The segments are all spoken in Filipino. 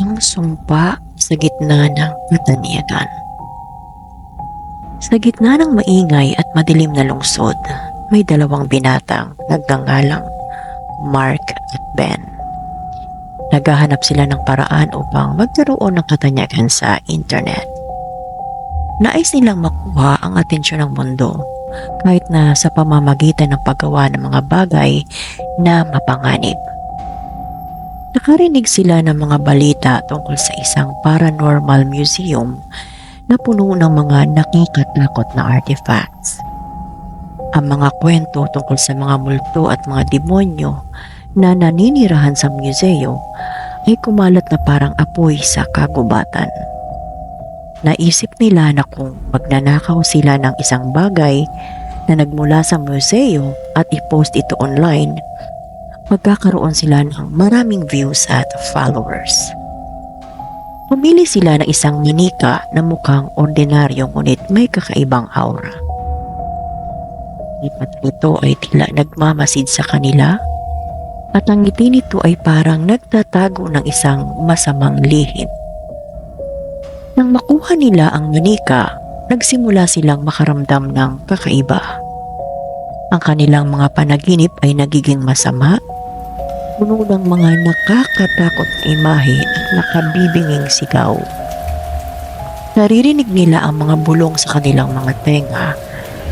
Ang sumpa sa gitna ng kataniagan. Sa gitna ng maingay at madilim na lungsod, may dalawang binatang nagngangalang Mark at Ben. Naghahanap sila ng paraan upang magkaroon ng katanyagan sa internet. Nais nilang makuha ang atensyon ng mundo kahit na sa pamamagitan ng paggawa ng mga bagay na mapanganib. Nakarinig sila ng mga balita tungkol sa isang paranormal museum na puno ng mga nakakatakot na artifacts. Ang mga kwento tungkol sa mga multo at mga demonyo na naninirahan sa museo ay kumalat na parang apoy sa kagubatan. Naisip nila na kung magnanakaw sila ng isang bagay na nagmula sa museo at i-post ito online, magkakaroon sila ng maraming views at followers. Pumili sila ng isang manika na mukhang ordinaryo ngunit may kakaibang aura. Lipat nito ay tila nagmamasid sa kanila at ang ngiti nito ay parang nagtatago ng isang masamang lihim. Nang makuha nila ang manika, nagsimula silang makaramdam ng kakaiba. Ang kanilang mga panaginip ay nagiging masama, puno ng mga nakakatakot na imahe at nakabibinging sigaw. Naririnig nila ang mga bulong sa kanilang mga tenga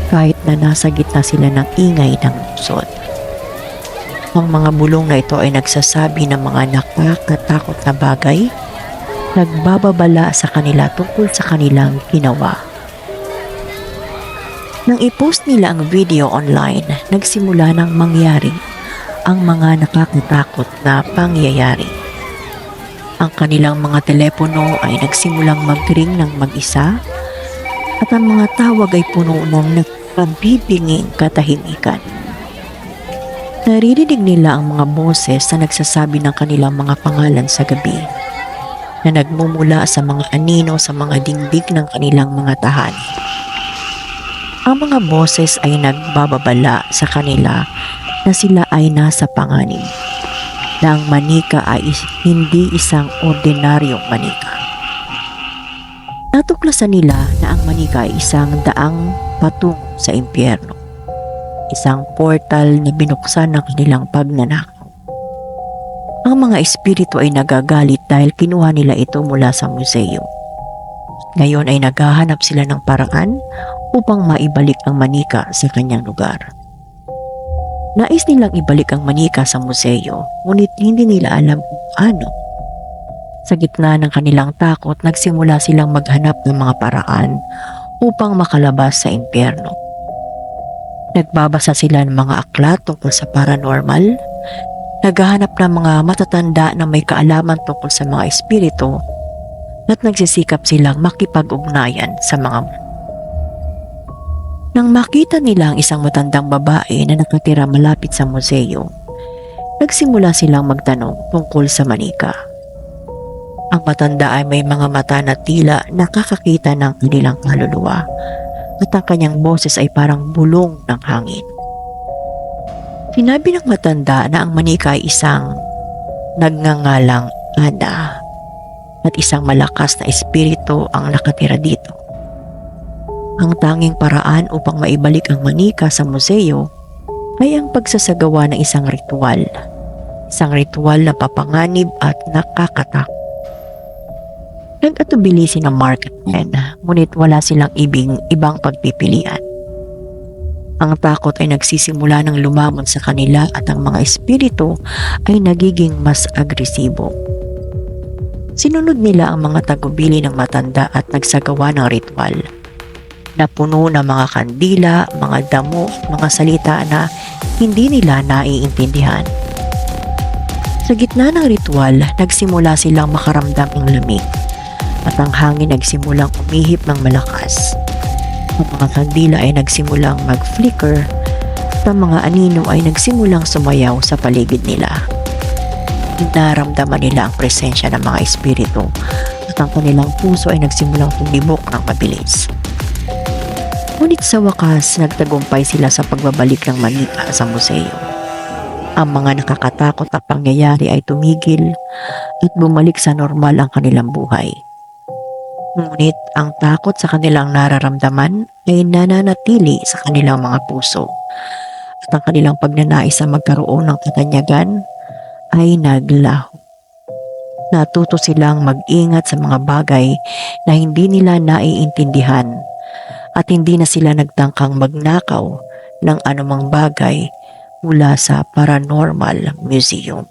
kahit na nasa gitna sila ng ingay ng lungsod. Ang mga bulong na ito ay nagsasabi ng mga nakakatakot na bagay, nagbababala sa kanila tungkol sa kanilang ginawa. Nang i-post nila ang video online, nagsimula ng mangyari ang mga nakakatakot na pangyayari. Ang kanilang mga telepono ay nagsimulang mag-ring ng mag-isa at ang mga tawag ay puno ng nagpabibinging katahimikan. Naririnig nila ang mga boses na nagsasabi ng kanilang mga pangalan sa gabi na nagmumula sa mga anino sa mga dingding ng kanilang mga tahanan. Ang mga boses ay nagbababala sa kanila na sila ay nasa panganib na ang manika ay hindi isang ordinaryong manika. Natuklasan nila na ang manika ay isang daang patungo sa impyerno. Isang portal na binuksan ng kanilang pagnanakaw. Ang mga espiritu ay nagagalit dahil kinuha nila ito mula sa museo. Ngayon ay naghahanap sila ng paraan upang maibalik ang manika sa kanyang lugar. Nais nilang ibalik ang manika sa museo, ngunit hindi nila alam kung ano. Sa gitna ng kanilang takot, nagsimula silang maghanap ng mga paraan upang makalabas sa impyerno. Nagbabasa sila ng mga aklat tungkol sa paranormal, naghahanap ng mga matatanda na may kaalaman tungkol sa mga espiritu, at nagsisikap silang makipag-ugnayan sa mga nang makita nila ang isang matandang babae na nakatira malapit sa museo, nagsimula silang magtanong tungkol sa manika. Ang matanda ay may mga mata na tila nakakakita ng kanilang kaluluwa at ang kanyang boses ay parang bulong ng hangin. Sinabi ng matanda na ang manika ay isang nagngangalang Ana at isang malakas na espiritu ang nakatira dito. Ang tanging paraan upang maibalik ang manika sa museo ay ang pagsasagawa ng isang ritual. Isang ritual na papanganib at nakakatakot. Nag-atubili si na Mark at Ben, ngunit wala silang ibing ibang pagpipilian. Ang takot ay nagsisimula ng lumamon sa kanila at ang mga espiritu ay nagiging mas agresibo. Sinunod nila ang mga tagubili ng matanda at nagsagawa ng ritual na puno ng mga kandila, mga damo, mga salita na hindi nila naiintindihan. Sa gitna ng ritual, nagsimula silang makaramdam ng lamig at ang hangin nagsimulang umihip ng malakas. Ang mga kandila ay nagsimulang mag-flicker at ang mga anino ay nagsimulang sumayaw sa paligid nila. Naramdaman nila ang presensya ng mga espiritu at ang kanilang puso ay nagsimulang tumibok ng mabilis. Ngunit sa wakas, nagtagumpay sila sa pagbabalik ng manika sa museo. ang mga nakakatakot na pangyayari ay tumigil at bumalik sa normal ang kanilang buhay. Ngunit ang takot sa kanilang nararamdaman ay nananatili sa kanilang mga puso at ang kanilang pagnanais sa magkaroon ng katanyagan ay naglaho. Natuto silang mag-ingat sa mga bagay na hindi nila naiintindihan at hindi na sila nagtangkang magnakaw ng anumang bagay mula sa paranormal museum.